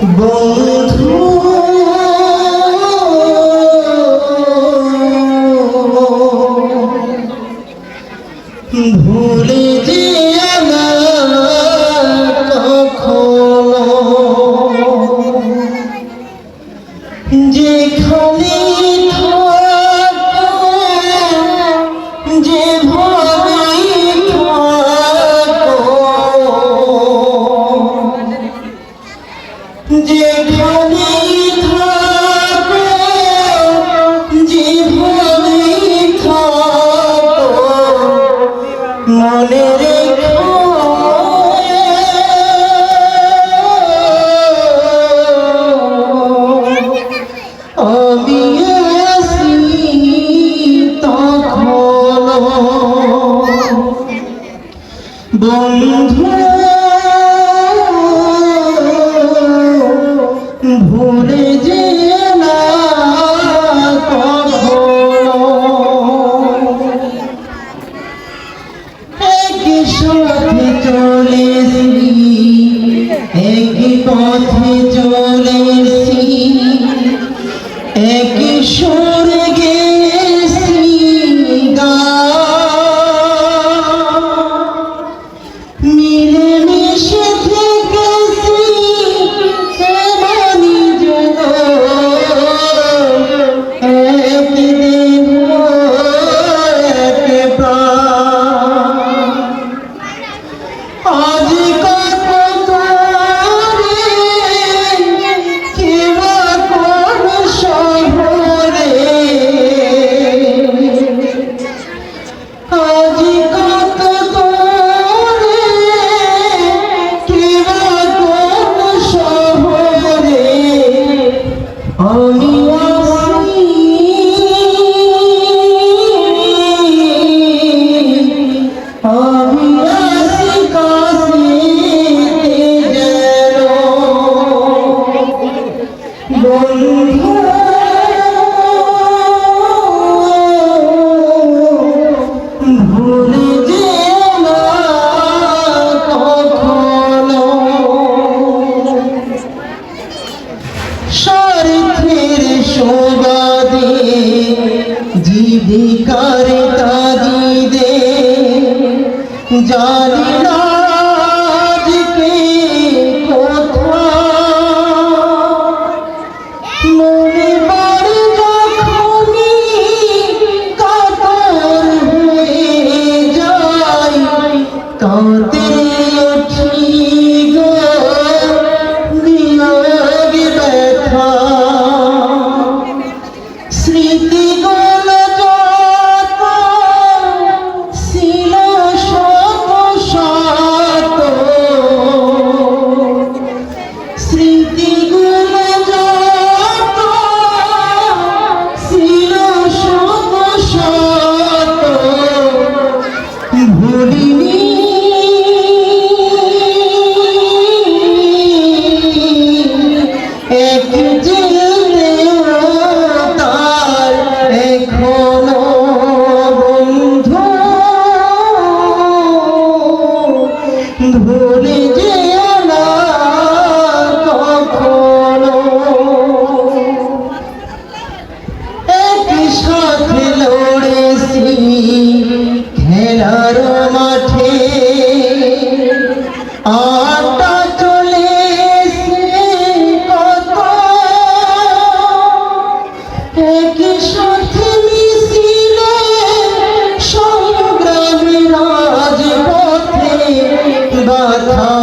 Bom বন্ধু ভুলে যে ধিকার তাজি দে। জানি না আজকে কথা মনে পড়ে যখনই হয়ে যাই। তার বাধা